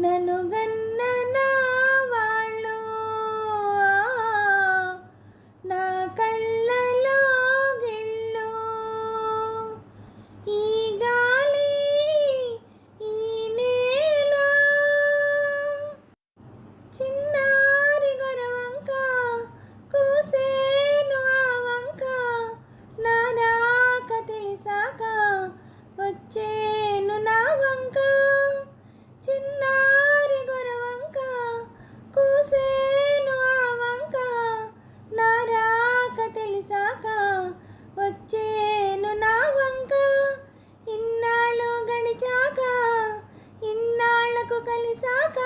నన్ను గన్న నా వాళ్ళు. నా కళ్ళలో గిళ్ళు. ఈ గాలి ఈ నేల. చిన్నారి గొరవంక కూసేను ఆ వంక. నా రాక తెలిసాక వచ్చేను నా వంక. చిన్నారి గొరవంక కూసేను ఆ వంక నా రాక తెలిసాక వచ్చేను నా వంక. ఇన్నాళ్ళు గడిచాక ఇన్నాళ్ళకు కలిసాక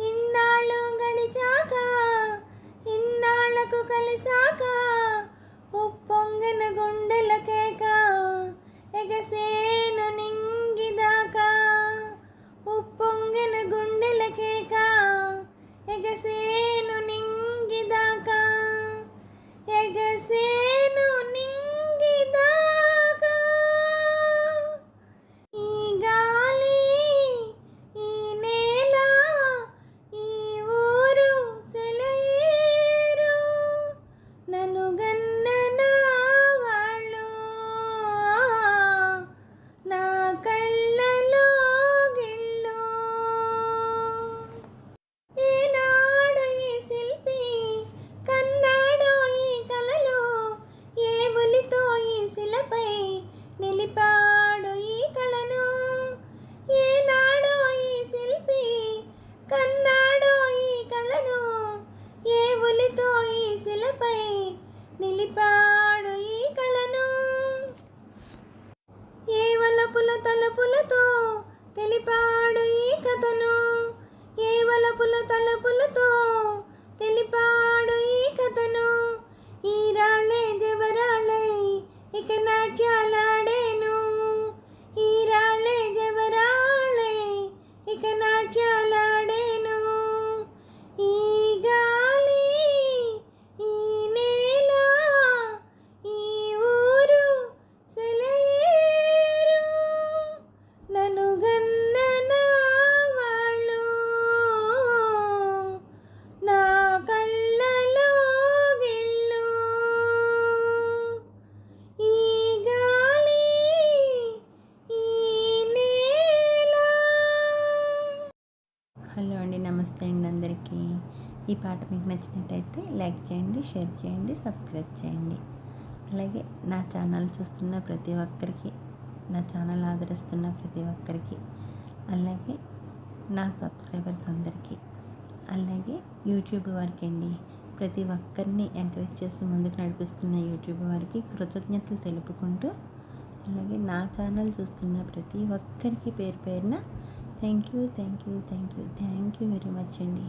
ఇన్నాళ్ళు గడిచాక ఇన్నాళ్ళకు కలిసాక ఉప్పొంగిన గుండెల కేక ఎగసేను నింగిదాకా ఉప్పొంగిన గుండెల ఎగసే నిలిపాడు ఈ కళను ఏ వలపుల తలపులతో తెలిపాడు ఈ కథను. ఏ వలపుల తలపులతో తెలిపాడు ఈ కథను. ఈ రాళ్ళే జవరాళ్ళై ఇక నాట్యాలాడేను. ఈ రాళ్ళే జవరాళ్ళై ఇక నాట్యాలాడే హలో అండి నమస్తే అండి అందరికీ. ఈ పాట మీకు నచ్చినట్టయితే లైక్ చేయండి షేర్ చేయండి సబ్స్క్రైబ్ చేయండి. అలాగే నా ఛానల్ చూస్తున్న ప్రతి ఒక్కరికి నా ఛానల్ ఆదరిస్తున్న ప్రతి ఒక్కరికి అలాగే నా సబ్స్క్రైబర్స్ అందరికీ అలాగే యూట్యూబ్ వారికి అండి ప్రతి ఒక్కరిని ఎంకరేజ్ చేసి ముందుకు నడిపిస్తున్న యూట్యూబ్ వారికి కృతజ్ఞతలు తెలుపుకుంటూ అలాగే నా ఛానల్ చూస్తున్న ప్రతి ఒక్కరికి పేరు పేరున thank you thank you thank you thank you very much అండి